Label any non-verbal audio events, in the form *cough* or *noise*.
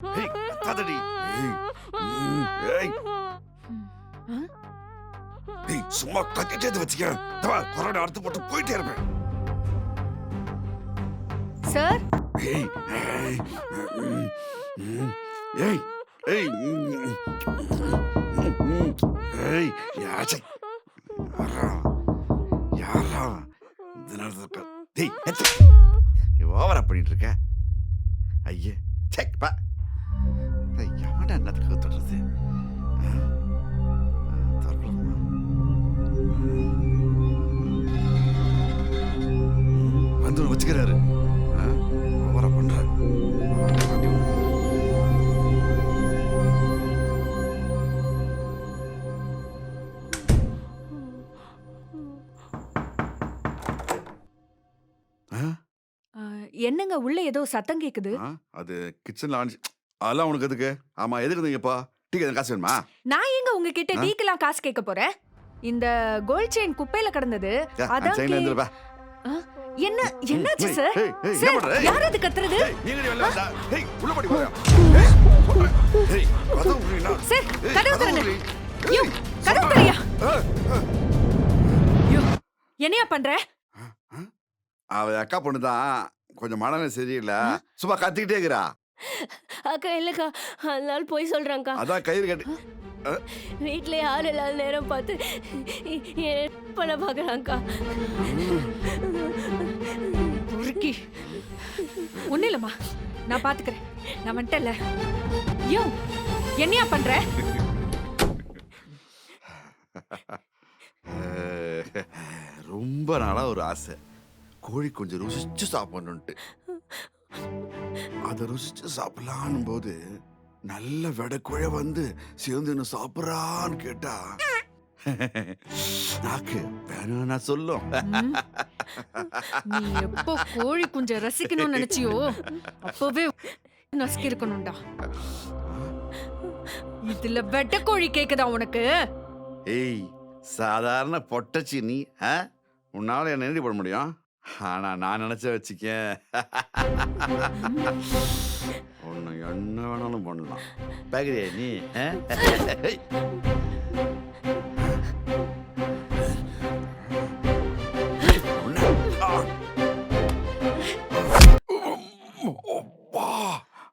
ஏய் கதடி ஏய் ம், ஏய் ஏய் சும்மா கத்திட்டே வச்சுக்க தவா கொரோனா அடுத்து போட்டு போயிட்டே இருப்பேன். சார் ஏய் ஏய் ம், ம், ஏய் ஏய் ம், ம், ம், ஏய் யாச்சை யாரா யாரா இந்த நேரத்துல டேய் எத்து ஓவரா பண்ணிட்டு இருக்க. ஐயே செக் பா. யாடா என்னத்துக்கு தொடுறது வந்து வச்சுக்கிறாரு ஓவரா பண்ற ஆ ஆ, என்னங்க உள்ள ஏதோ சத்தம் கேக்குது அது கிச்சன்ல ஆனிச்சு அதெல்லாம் உனக்கு எதுக்கு ஆமா எதுக்கு நீங்கப்பா டீ காசு வேணுமா நான் எங்க உங்ககிட்ட? டீக்கெல்லாம் காசு கேட்க போறேன் இந்த கோல்ட் செயின் குப்பையில கிடந்தது அதான் செயின்ல இருந்துருப்பா என்ன என்னாச்சு சார் சார். யார் அது கத்துறது ஏய், நீ எங்கடி வெளில வந்தா? ஏய், உள்ள போடி போறியா? ஏய், சொல்றேன். ஏய், கதவு மூடுறீனா? சார் கதவு. யோ ஏய், கதவு சொல்றேன். திறயா ஆ, யோ என்னையா பண்ற. அவ அக்கா பொண்ணு தான் கொஞ்சம் மனநிலை சரியில்லை சும்மா கத்திக்கிட்டே இருக்கிறா அக்கா இல்லக்கா. அதனால போய் சொல்றாங்க்கா அதான் கயிறு கட்டி வீட்ல யாரும் இல்லாத நேரம் பார்த்து பண்ண பாக்குறாங்க்கா உருக்கி. ஒண்ணு இல்லம்மா. நான் பாத்துக்கிறேன் நான் வந்துட்டேன்ல. யோ என்னையா பண்ற? ரொம்ப நாளா ஒரு ஆசை. கோழி கொஞ்சம் ருசிச்சு சாப்பிடணுன்ட்டு அதை ருசிச்சு சாப்பிடலான்னு போது நல்ல வெடக்குழ வந்து சேர்ந்து சாப்பிட்றான்னு கேட்டா நாக்கு வேணும்னா சொல்லும்? நீ எப்போ கோழி குஞ்ச ரசிக்கணும்னு நினைச்சியோ அப்பவே நசுக்கி இருக்கணும்டா இதுல வெட்ட கோழி கேக்குதா உனக்கு ஏய் சாதாரண பொட்டச்சி நீ? உன்னால என்ன பண்ண முடியும் ஆனா நான் நினைச்ச வச்சுக்க உன்னை என்ன வேணாலும் பண்ணலாம். பாக்குறியா நீ? *laughs*